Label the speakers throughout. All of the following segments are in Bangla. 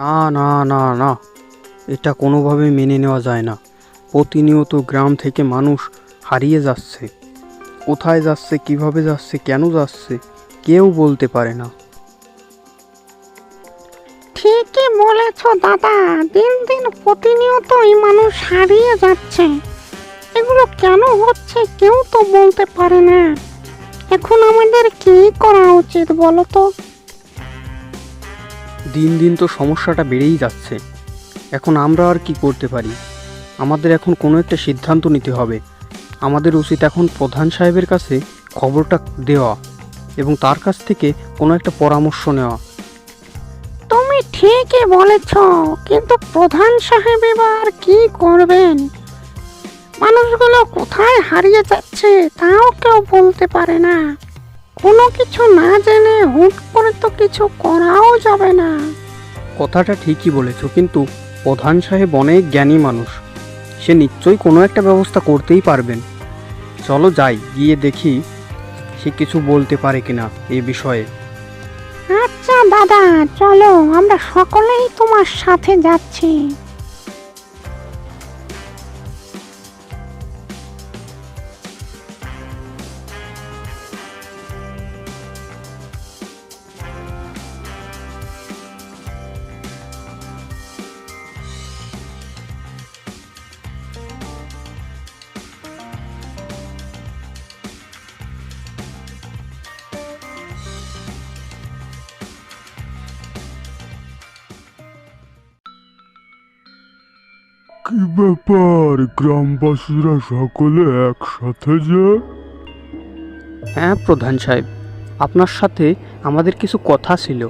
Speaker 1: না না না না। এটা কোনোভাবে মেনে নেওয়া যায় না। প্রতিনিয়ত গ্রাম থেকে মানুষ হারিয়ে যাচ্ছে। কোথায় যাচ্ছে, কীভাবে যাচ্ছে, কেন যাচ্ছে, কেউ বলতে পারে না।
Speaker 2: ঠিকই বলেছ, দাদা। দিন দিন প্রতিনিয়তই মানুষ হারিয়ে যাচ্ছে। এগুলো কেন হচ্ছে কেউ তো বলতে পারে না। এখন আমাদের কি করা উচিত বলো তো?
Speaker 1: দিন দিন তো সমস্যাটা বেড়েই যাচ্ছে। এখন আমরা আর কি করতে পারি? আমাদের এখন কোনো একটা সিদ্ধান্ত নিতে হবে। আমাদের উচিত এখন প্রধান সাহেবের কাছে খবরটা দেওয়া এবং তার কাছ থেকে কোনো একটা পরামর্শ নেওয়া।
Speaker 2: তুমি ঠিকই বলেছ, কিন্তু প্রধান সাহেব এবার কি করবেন? মানুষগুলো কোথায় হারিয়ে যাচ্ছে, তাও কেউ বলতে পারে না। কোনো কিছু না জেনে হুট করে তো কিছু করাও যাবে না।
Speaker 1: কথাটা ঠিকই বলেছ কিন্তু প্রধান সাহেব অনেক জ্ঞানী মানুষ। সে নিশ্চয়ই কোনো একটা ব্যবস্থা করতেই পারবেন। চলো যাই গিয়ে দেখি সে কিছু বলতে পারে কিনা এ বিষয়ে।
Speaker 2: আচ্ছা দাদা চলো আমরা সকলেই তোমার সাথে যাচ্ছি।
Speaker 3: কি ব্যাপার? গ্রামবাসীরা সকলে একসাথে যে?
Speaker 1: হ্যাঁ প্রধান সাহেব। আপনার সাথে আমাদের কিছু কথা ছিল।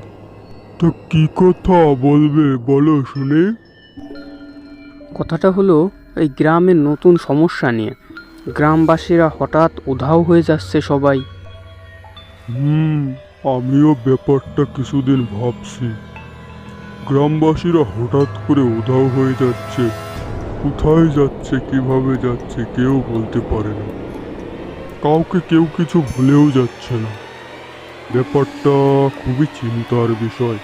Speaker 3: তো কি কথা বলবে? বলো শুনে।
Speaker 1: কথাটা হলো এই গ্রামের নতুন সমস্যা নিয়ে। গ্রামবাসীরা হঠাৎ উধাও হয়ে যাচ্ছে সবাই।
Speaker 3: হুম আমিও ব্যাপারটা কিছুদিন ভাবছি। গ্রামবাসীরা হঠাৎ করে উধাও হয়ে যাচ্ছে। কোথায় যাচ্ছে কীভাবে যাচ্ছে কেউ বলতে পারে না। কাউকে কেউ কিছু ভুলেও যাচ্ছে না। ব্যাপারটা খুবই চিন্তার বিষয়।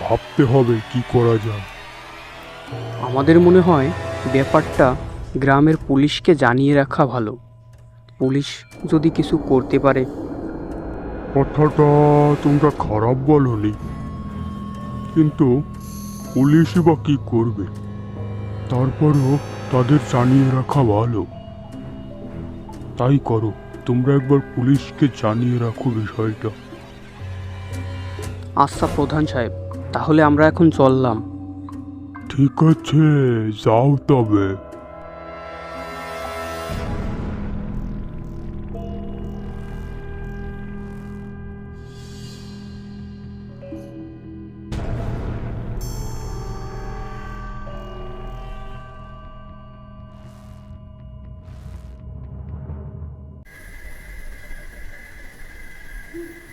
Speaker 3: ভাবতে হবে কি করা যায়।
Speaker 1: আমাদের মনে হয় ব্যাপারটা গ্রামের পুলিশকে জানিয়ে রাখা ভালো। পুলিশ যদি কিছু করতে পারে।
Speaker 3: কথাটা তোমরা খারাপ বলনি। কিন্তু পুলিশই বা কি করবে? তারপরও তাদের জানিয়ে রাখা ভালো। তাই করো তোমরা একবার পুলিশকে জানিয়ে রাখো বিষয়টা।
Speaker 1: আচ্ছা প্রধান সাহেব তাহলে আমরা এখন চললাম।
Speaker 3: ঠিক আছে যাও তবে। Mm-hmm.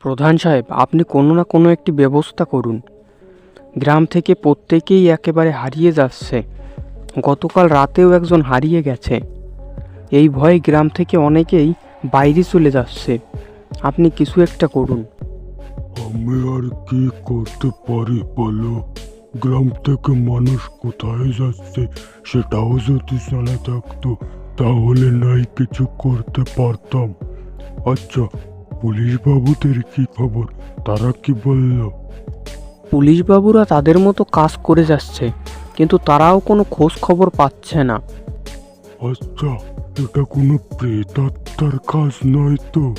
Speaker 1: প্রধান সাহেব, আপনি কোনো না কোনো একটি ব্যবস্থা করুন। গ্রাম থেকে প্রত্যেকেই একেবারে হারিয়ে যাচ্ছে। গতকাল রাতেও একজন হারিয়ে গেছে। এই ভয়ে গ্রাম থেকে অনেকেই বাইরে চলে যাচ্ছে। আপনি কিছু একটা করুন।
Speaker 3: আমি আর কি করতে পারি বলো? গ্রাম থেকে মানুষ কোথায় যাচ্ছে সেটাও যদি জানা থাকতো, তাহলে নাই কিছু করতে পারতাম। আচ্ছা পুলিশ বাবুদের কি খবর? তারা কি বলল?
Speaker 1: পুলিশ বাবুরা তাদের মতো কাজ করে যাচ্ছে কিন্তু তারাও কোনো খোঁজ খবর পাচ্ছে না।
Speaker 3: আচ্ছা এটা কোনো প্রেতাত্মার কাজ নয় তো?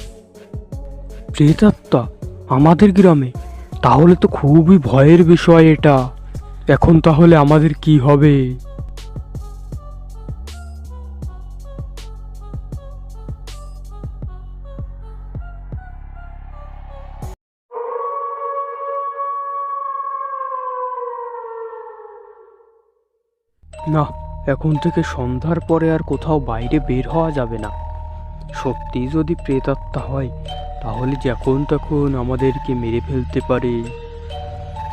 Speaker 1: প্রেতাত্মা? আমাদের গ্রামে? তাহলে তো খুবই ভয়ের বিষয় এটা। এখন তাহলে আমাদের কি হবে? না, এখন থেকে সন্ধ্যার পরে আর কোথাও বাইরে বের হওয়া যাবে না। সত্যি যদি প্রেতাত্মা হয়, তাহলে যখন তখন আমাদেরকে মেরে ফেলতে পারে।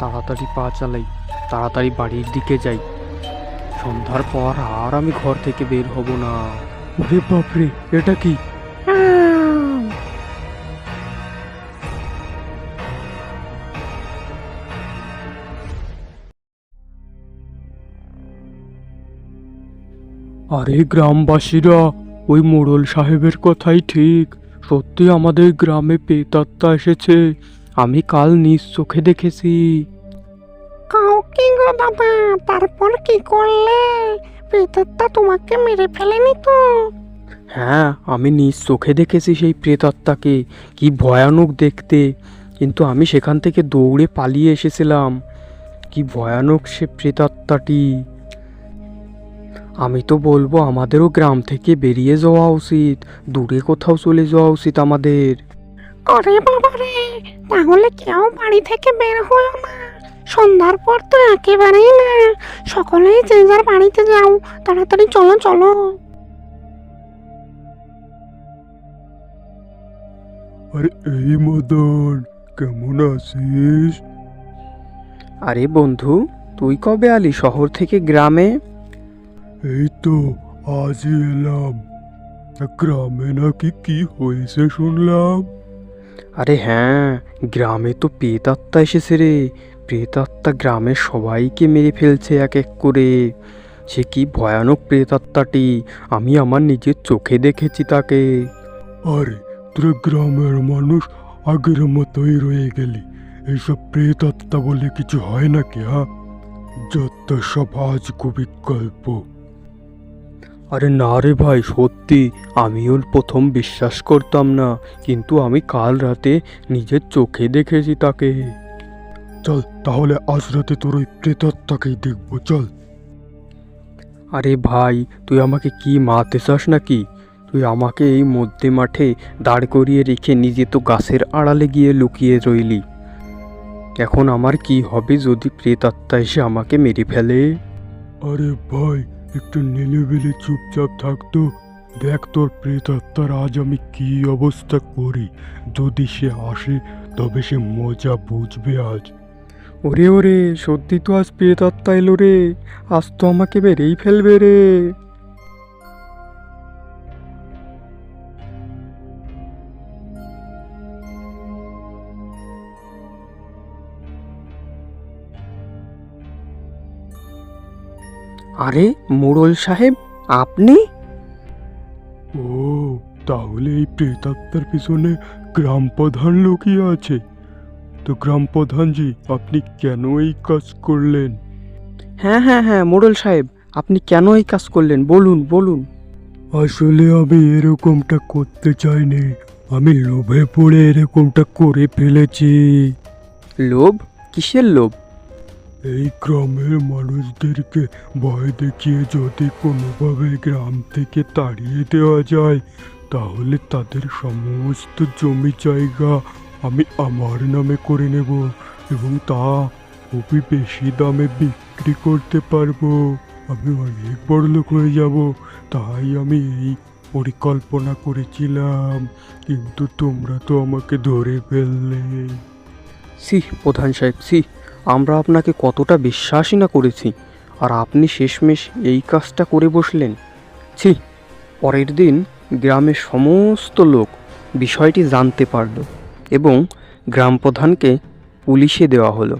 Speaker 1: তাড়াতাড়ি পা চালাই, তাড়াতাড়ি বাড়ির দিকে যাই। সন্ধ্যার পর আর আমি ঘর থেকে বের হব না। ওরে বাপরে, এটা কি? আরে গ্রামবাসীরা ওই মোড়ল সাহেবের কথাই ঠিক। সত্যি আমাদের গ্রামে পেতাত্মা এসেছে। আমি কাল নিজ চোখে দেখেছি।
Speaker 2: কাউকে গো দাদা তারপর কি করলে? প্রেতাত্মা তোমাকে মেরে ফেলেনি তো?
Speaker 1: হ্যাঁ আমি নিজ চোখে দেখেছি সেই প্রেতাত্মাকে কি ভয়ানক দেখতে। কিন্তু আমি সেখান থেকে দৌড়ে পালিয়ে এসেছিলাম। কি ভয়ানক সে প্রেতাত্মাটি আমি তো বলব আমাদেরও গ্রাম থেকে বেরিয়ে যাওয়া উচিত। দূরে কোথাও চলে যাওয়া উচিত আমাদের।
Speaker 2: ওরে বাবা রে তাহলে কেউ বাড়ি থেকে বের হয়েও না। সন্ধ্যার পর তো একেবারেই না। সকলেই যে যার বাড়িতে যাও তাড়াতাড়ি চলো চলো।
Speaker 3: আরে এই মদন কেমন আছিস?
Speaker 1: আরে বন্ধু তুই কবে আলি শহর থেকে গ্রামে?
Speaker 3: এই তো আজই এলাম। গ্রামে নাকি কি হয়েছে শুনলাম?
Speaker 1: আরে হ্যাঁ গ্রামে তো প্রেতাত্মা এসেছে রে। প্রেতাত্মা গ্রামের সবাইকে মেরে ফেলছে এক এক করে। সে কি ভয়ানক প্রেতাত্মাটি? আমি আমার নিজের চোখে দেখেছি তাকে।
Speaker 3: আরে তোরা গ্রামের মানুষ আগের মতোই রয়ে গেলি। এইসব প্রেতাত্মা বলে কিছু হয় নাকি হ্যাঁ? যত সব আজ গল্প।
Speaker 1: আরে না রে ভাই সত্যি আমিও প্রথম বিশ্বাস করতাম না কিন্তু আমি কাল রাতে নিজের চোখে দেখেছি তাকে।
Speaker 3: চল তাহলে আজ রাতে তোর ওই প্রেতাত্মাকেই দেখব চল।
Speaker 1: আরে ভাই তুই আমাকে কি মারতে চাস নাকি? তুই আমাকে এই মধ্যে মাঠে দাঁড় করিয়ে রেখে নিজে তো গাছের আড়ালে গিয়ে লুকিয়ে রইলি। এখন আমার কি হবে যদি প্রেতাত্মা এসে আমাকে মেরে ফেলে?
Speaker 3: আরে ভাই একটু নিলিবিলি চুপচাপ থাকতো। দেখ তোর প্রেতাত্মার, আজ আমি কি অবস্থা করি? যদি সে আসে, তবে সে মজা বুঝবে আজ।
Speaker 1: ওরে ওরে, সত্যি তো আজ প্রেতাত্মা এলো রে। আজ তো আমাকে বেরেই ফেলবে রে। আরে মোড়ল সাহেব আপনি?
Speaker 3: ও তাহলে এই প্রেতাত্মার পিছনে গ্রাম প্রধান লুকিয়ে আছে। তো গ্রাম প্রধানজি আপনি কেন এই কাজ করলেন?
Speaker 1: হ্যাঁ হ্যাঁ হ্যাঁ মোড়ল সাহেব আপনি কেন এই কাজ করলেন? বলুন বলুন।
Speaker 3: আসলে আমি এরকমটা করতে চাইনি। আমি লোভে পড়ে এরকমটা করে ফেলেছি।
Speaker 1: লোভ? কিসের লোভ?
Speaker 3: এই গ্রামের মানুষদেরকে ভয় দেখিয়ে যদি কোনোভাবে গ্রাম থেকে তাড়িয়ে দেওয়া যায়, তাহলে তাদের সমস্ত জমি জায়গা আমি আমার নামে করে নেব এবং তা খুবই বেশি দামে বিক্রি করতে পারব। আমি অনেক বড় লোক হয়ে যাব, তাই আমি এই পরিকল্পনা করেছিলাম, কিন্তু তোমরা তো আমাকে ধরে ফেললে।
Speaker 1: সি প্রধান সাহেব সি আমরা আপনাকে কতটা বিশ্বাসই না করেছি, আর আপনি শেষমেশ এই কাজটা করে বসলেন। ছি, পরের দিন গ্রামের সমস্ত লোক বিষয়টি জানতে পারল এবং গ্রাম প্রধানকে পুলিশে দেওয়া হলো।